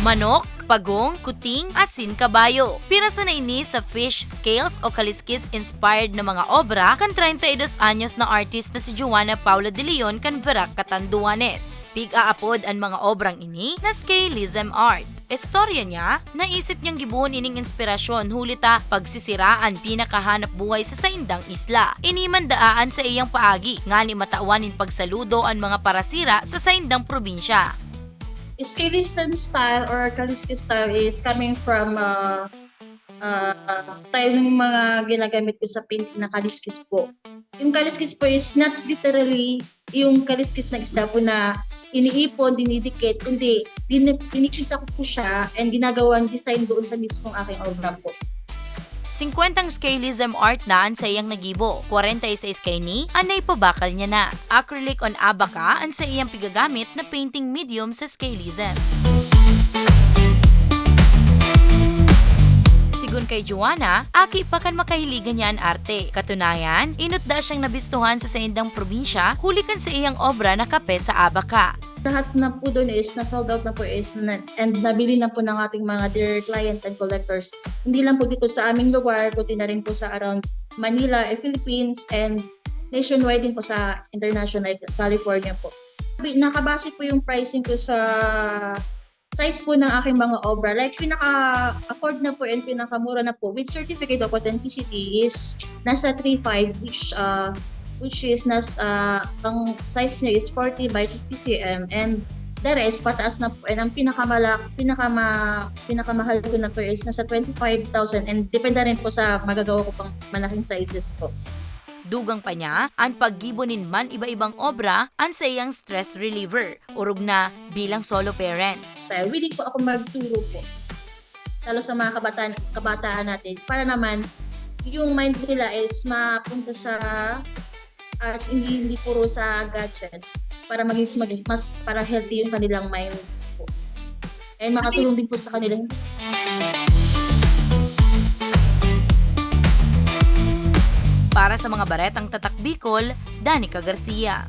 manok, pagong, kuting, asin, kabayo. Pirasa na ini sa fish scales o kaliskis inspired na mga obra kan 32 anyos na artist na si Joanna Paula de Leon kan Verac Catanduanes. Pig-aapod ang mga obrang ini na scalism art. Istorya niya, naisip niyang gibuon ining inspirasyon hulita pagsisiraan pinakahanap buhay sa saindang isla. Inimandaan sa iyang paagi, nga ni matauanin pagsaludo ang mga parasira sa saindang probinsya. Scalism style or Kaliski style is coming from uh, uh, style ng mga ginagamit ko sa paint na kaliskis po. Yung kaliskis po is not literally yung kaliskis na isda po na iniipon, dinidikit, kundi din, pinikita ko po siya and ginagawang design doon sa mismong aking obra po. 50 scalism art na ang sa iyang nagibo. 46 kay ni, anay pabakal niya na. Acrylic on abaca ang sa iyang pigagamit na painting medium sa scalism. Sigun kay Joanna, aki pa kan makahiligan niya ang arte. Katunayan, inutda siyang nabistuhan sa saindang probinsya, hulikan sa iyang obra na kape sa abaca. Lahat na po doon is na sold out na po is na, and nabili na po ng ating mga dear client and collectors. Hindi lang po dito sa aming lugar, kundi na rin po sa around Manila, eh, Philippines, and nationwide din po sa international California po. Nakabase po yung pricing ko sa size po ng aking mga obra. Like, pinaka-afford na po and pinakamura na po with certificate of authenticity is nasa 3.5 which uh, which is nas uh, ang size niya is 40 by 50 cm and the rest pataas na po and ang pinakamalak pinakama pinakamahal ko na po is nasa 25,000 and depende rin po sa magagawa ko pang malaking sizes po. Dugang pa niya, ang paggibonin man iba-ibang obra, ang sa iyang stress reliever, urog na bilang solo parent. Kaya willing po ako magturo po. Lalo sa mga kabataan, kabataan natin para naman yung mind nila is mapunta sa arts, hindi, hindi puro sa gadgets para maging maging mas para healthy yung kanilang mind po. And makatulong din po sa kanila Para sa mga baretang tatak Bicol, Danica Garcia.